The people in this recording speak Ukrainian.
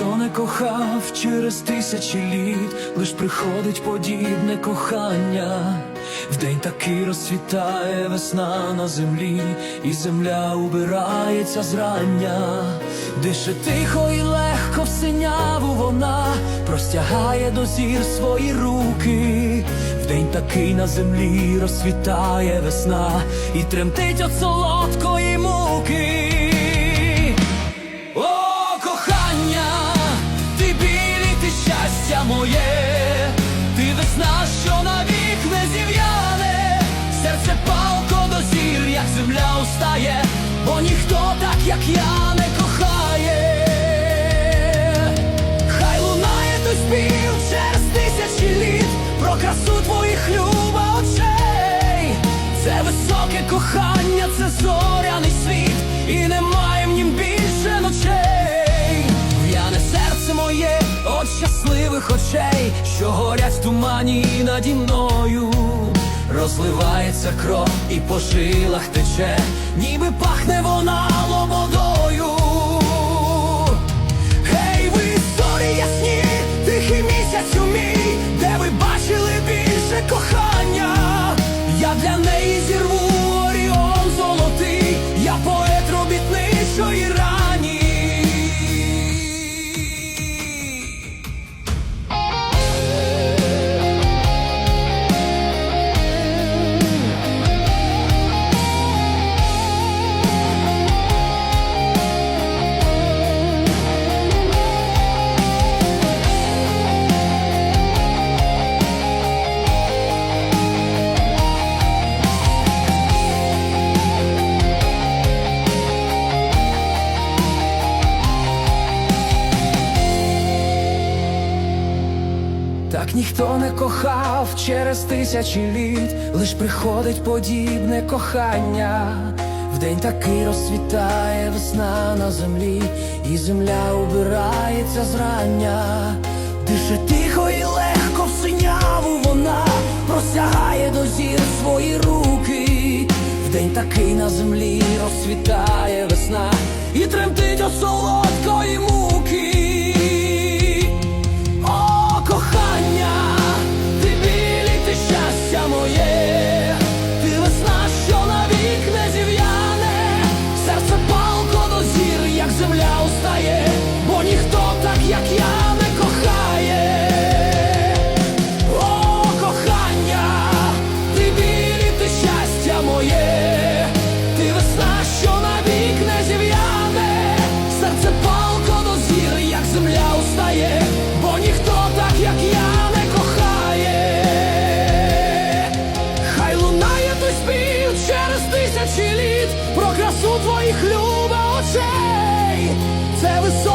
ніхто не кохав через тисячі літ, лиш приходить подібне кохання. Вдень такий розцвітає весна на землі, і земля убирається зрання, дише тихо і легко в синяву вона простягає до зір свої руки. Вдень такий на землі розцвітає весна і тремтить от солодкої муки. Як земля устає, бо ніхто так, як я, не кохає. Хай лунає той спів через тисячі літ про красу твоїх люба очей. Це високе кохання, це зоряний світ, і немає в нім більше ночей. В'яне серце моє от щасливих очей, що горять в тумані наді мною. Розливається кров і по жилах тече, ніби пахне вона лободою. Гей, ви зорі ясні, тихий місяць у мій, де ви бачили більше кохання. Я для неї зірву оріон золотий, я поет робітничої Так ніхто не кохав через тисячі літ, лиш приходить подібне кохання. Вдень такий розцвітає весна на землі, і земля убирається зрання. Дише тихо і легко в синяву вона простягає до зір свої руки. Вдень такий на землі розцвітає весна, і тремтить от у твоїх люба очей, це високо.